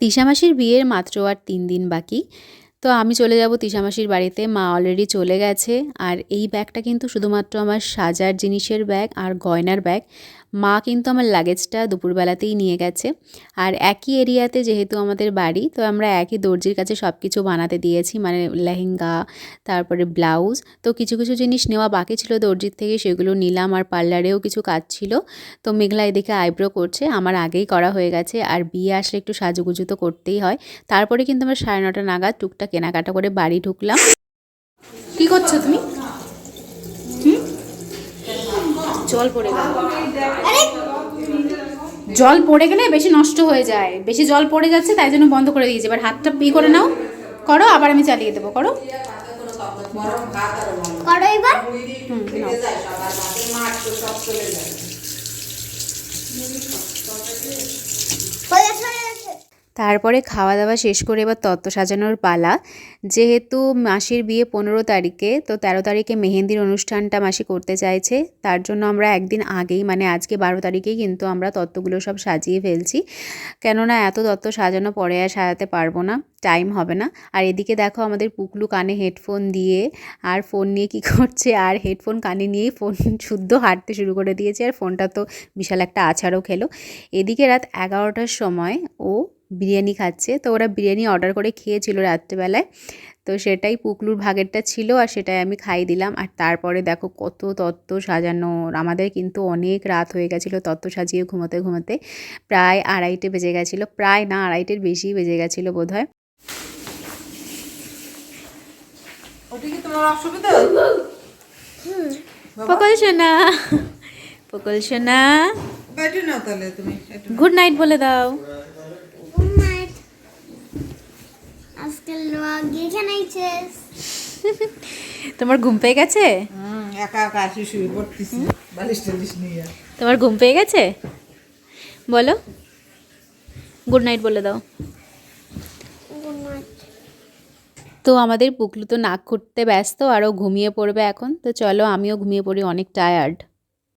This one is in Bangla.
তিশামাসির বিয়ের মাত্র আর তিন দিন বাকি। তো আমি চলে যাব তিশামাসির বাড়িতে, মা অলরেডি চলে গেছে। আর এই ব্যাগটা কিন্তু শুধুমাত্র আমার সাজার জিনিসের ব্যাগ আর গয়নার ব্যাগ। মা কিন্তু আমার লাগেজটা দুপুরবেলাতেই নিয়ে গেছে। আর একই এরিয়াতে যেহেতু আমাদের বাড়ি তো আমরা একই দর্জির কাছে সব কিছু বানাতে দিয়েছি মানে লেহেঙ্গা তারপরে ব্লাউজ। তো কিছু কিছু জিনিস নেওয়া বাকি ছিল দর্জির থেকে সেগুলো নিলাম। আর পার্লারেও কিছু কাজ ছিল। তো মেঘলা এদিকে আইব্রো করছে আমার আগেই করা হয়ে গেছে। আর বিয়ে আসলে একটু সাজুগুজু তো করতেই হয়। তারপরে কিন্তু আমার সাড়ে নটা নাগাদ টুকটা কেনাকাটা করে বাড়ি ঢুকলাম। কি করছ তুমি? জল পড়ে গেল। জল পড়ে গেলে বেশি নষ্ট হয়ে যায়। বেশি জল পড়ে যাচ্ছে তাই জন্য বন্ধ করে দিয়েছি। এবার হাতটা পি করে নাও। করো আবার আমি চালিয়ে দেবো। করো। করো এবার। হুম নাও। তারপরে খাওয়া দাওয়া শেষ করে এবার তত্ত্ব সাজানোর পালা। যেহেতু মাসির বিয়ে পনেরো তারিখে, তো তেরো তারিখে মেহেন্দির অনুষ্ঠানটা মাসি করতে চাইছে। তার জন্য আমরা একদিন আগেই মানে আজকে বারো তারিখেই কিন্তু আমরা তত্ত্বগুলো সব সাজিয়ে ফেলছি। কেননা এত তত্ত্ব সাজানো পরে আর সাজাতে পারব না, টাইম হবে না। আর এদিকে দেখো আমাদের পুকলু কানে হেডফোন দিয়ে আর ফোন নিয়ে কি করছে, আর হেডফোন কানে নিয়েই ফোন শুদ্ধ হাঁটতে শুরু করে দিয়েছে। আর ফোনটা তো বিশাল একটা আছাড়ও খেলো। এদিকে রাত এগারোটার সময় ও বিরিয়ানি খাচ্ছে। তো ওরা বিরিয়ানি অর্ডার করে খেয়েছিল রাত্রেবেলায়। তো সেটাই পুকলুর ভাগেরটা ছিল আর সেটাই আমি খাই দিলাম। আর তারপরে দেখো কত তত্ত্ব সাজানো। আমাদের কিন্তু অনেক রাত হয়ে গেছিল তত্ত্ব সাজিয়ে ঘুমোতে ঘুমোতে। প্রায় আড়াইটে বেজে গেছিল। প্রায় না আড়াইটের বেশি বেজে গেছিল বোধ হয় পকল সোনা। পকল সোনা। গুড নাইট বলে দাও গুড নাইট আজকে লোক গিয়ে নাইছিস তোমার ঘুম পেয়ে গেছে? হুম একা একা আসি শুয়ে পড়তেছি। বালিশ টালিশ নিয়ে তোমার ঘুম পেয়ে গেছে? বলো। গুড নাইট বলে দাও। তো আমাদের পুকলু তো নাক খুঁটতে ব্যস্ত আরও ঘুমিয়ে পড়বে এখন। তো চলো আমিও ঘুমিয়ে পড়ি অনেক টায়ার্ড